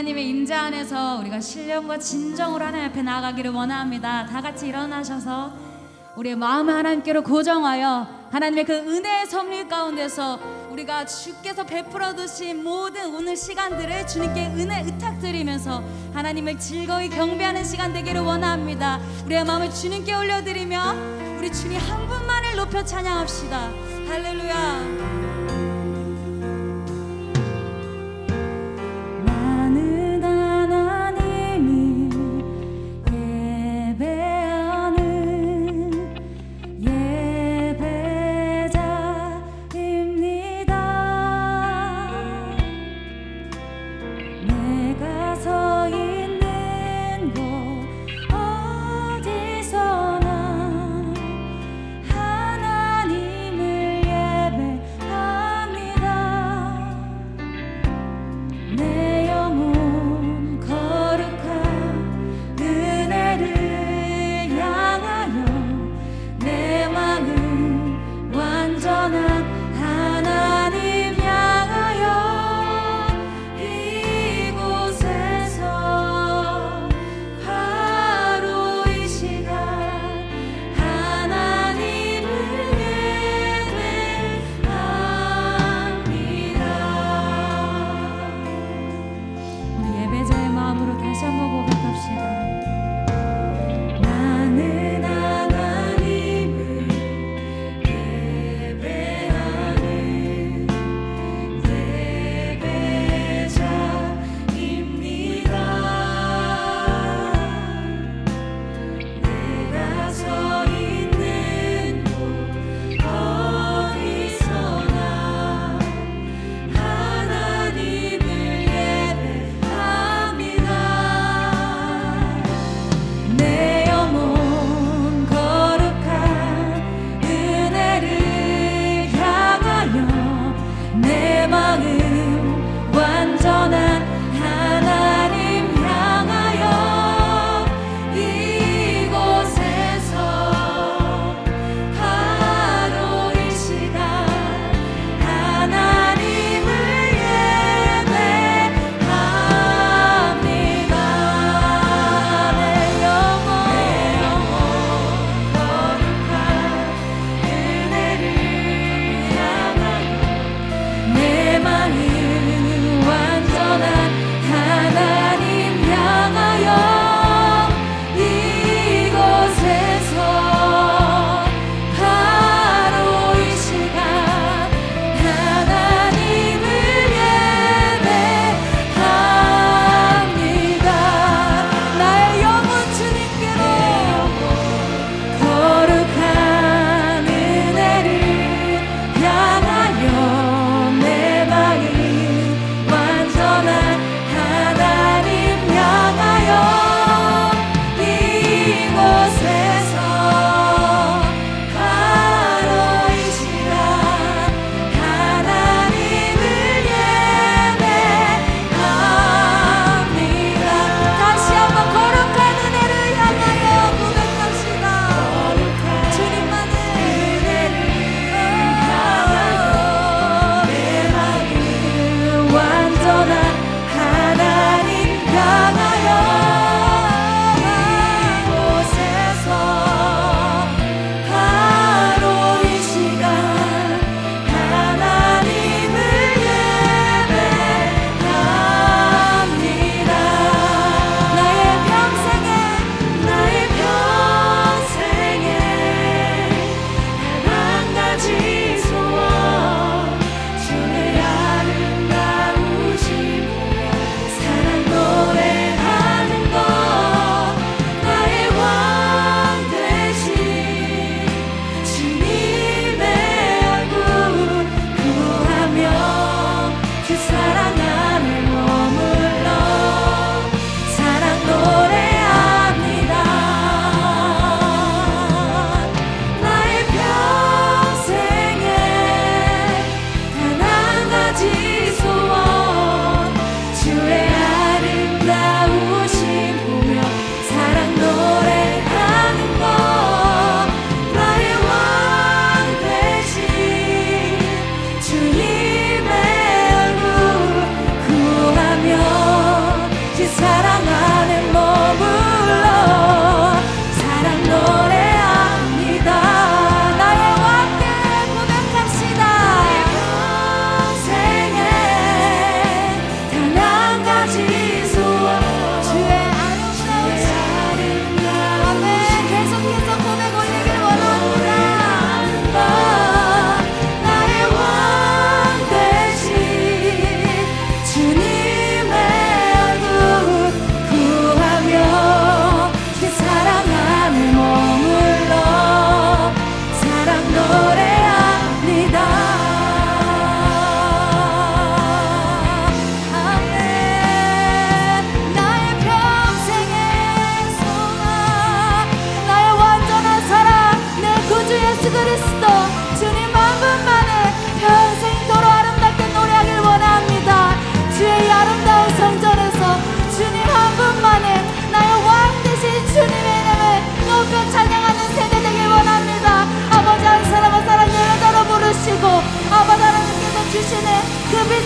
하나님의 임재 안에서 우리가 신령과 진정으로 하나님 앞에 나아가기를 원합니다. 다 같이 일어나셔서 우리의 마음을 하나님께로 고정하여 하나님의 그 은혜의 섭리 가운데서 우리가 주께서 베풀어 두신 모든 오늘 시간들을 주님께 은혜 의탁드리면서 하나님을 즐거이 경배하는 시간 되기를 원합니다. 우리의 마음을 주님께 올려드리며 우리 주님 한 분만을 높여 찬양합시다. 할렐루야.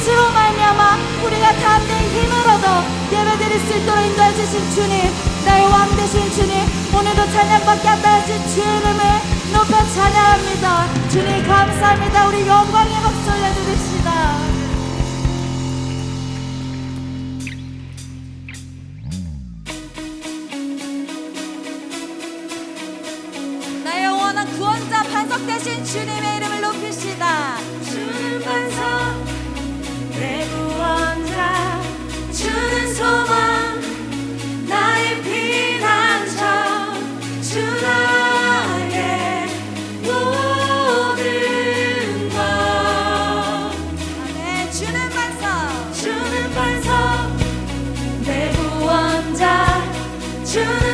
빛으로 말미암아 우리가 담된 힘을 얻어 예배드릴 수 있도록 인도해 주신 주님 나의 왕 되신 주님 오늘도 찬양밖에 안다 하신 주 이름을 높여 찬양합니다. 주님 감사합니다. 우리 영광의 박수 올려드립시다. 나의 원한 구원자 반석 되신 주님. try.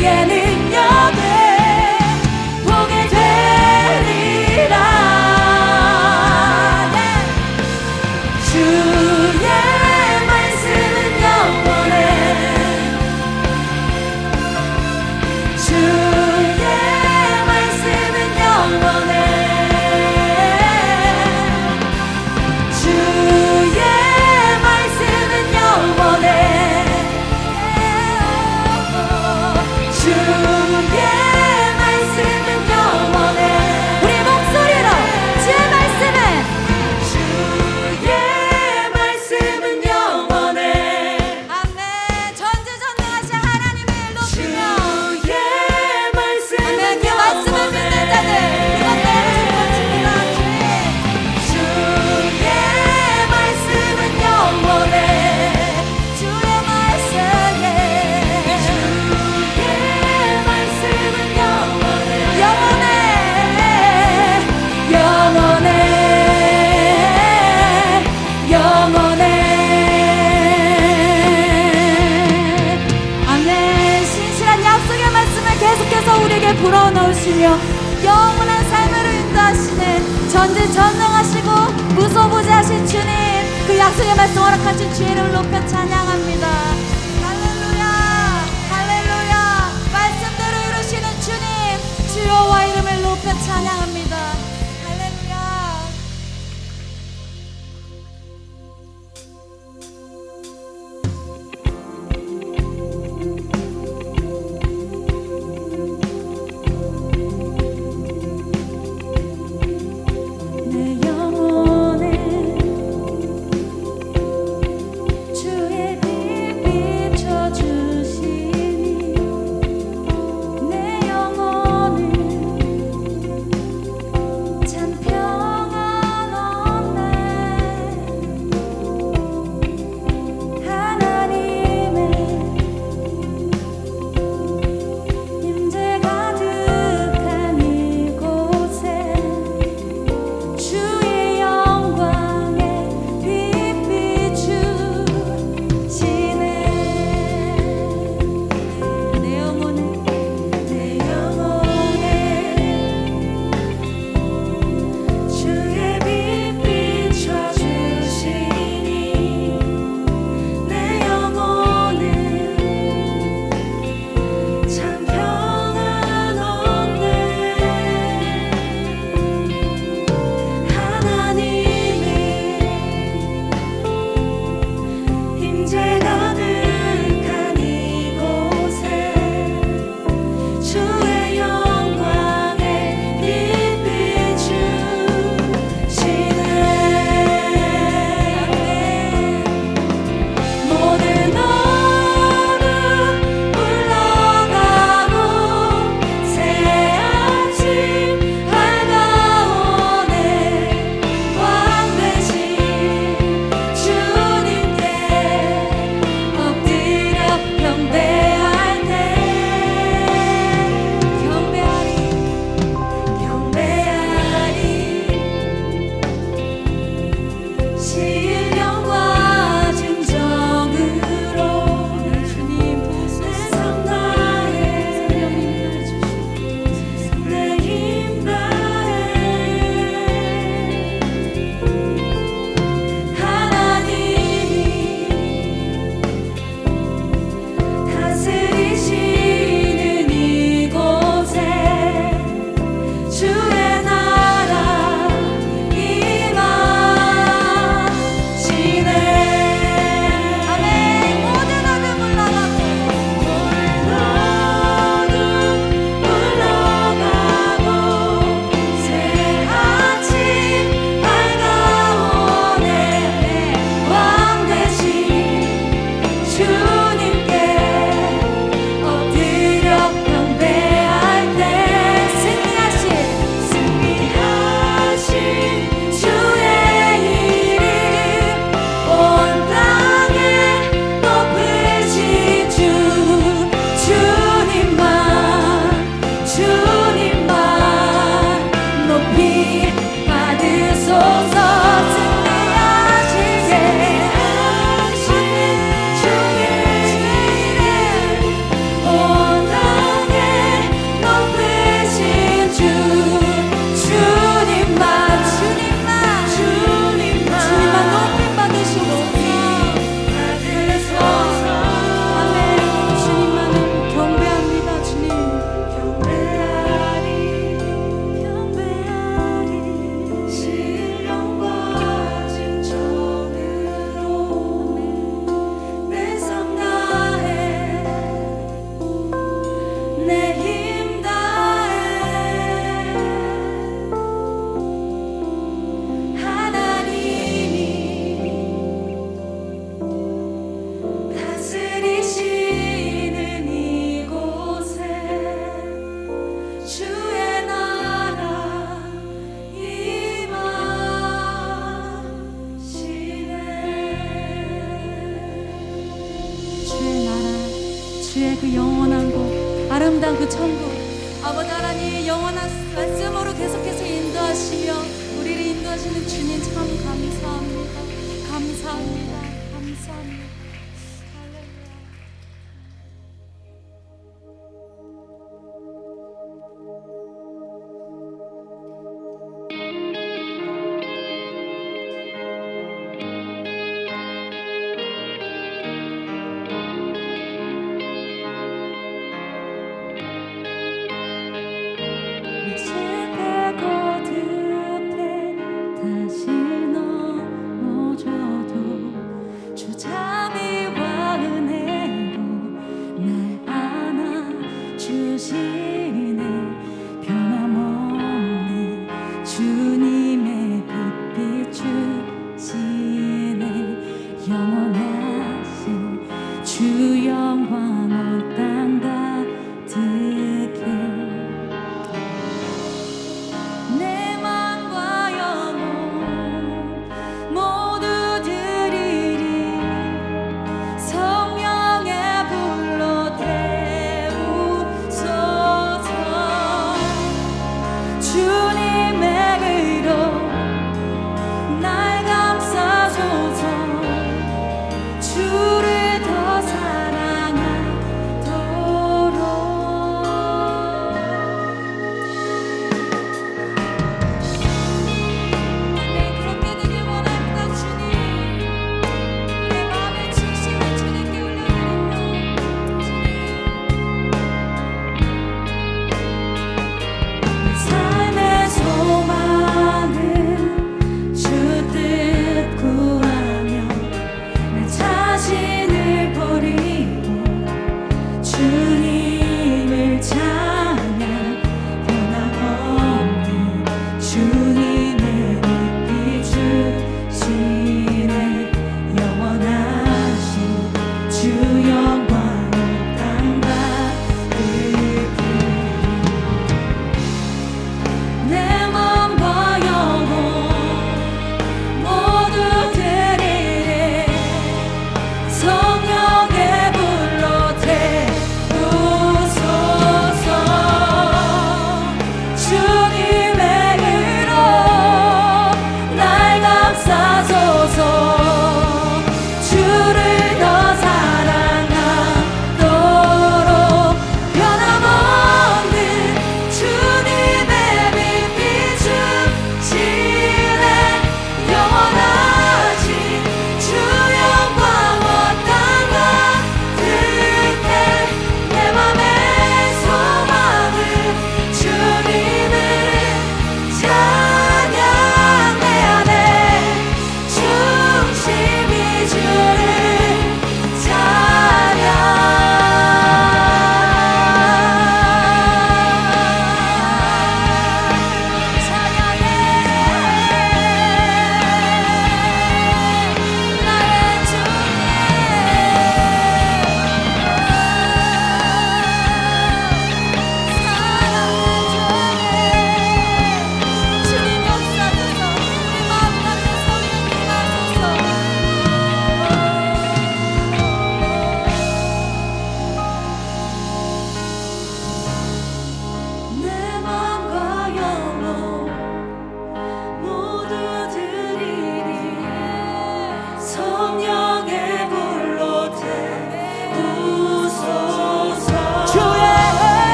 夜里。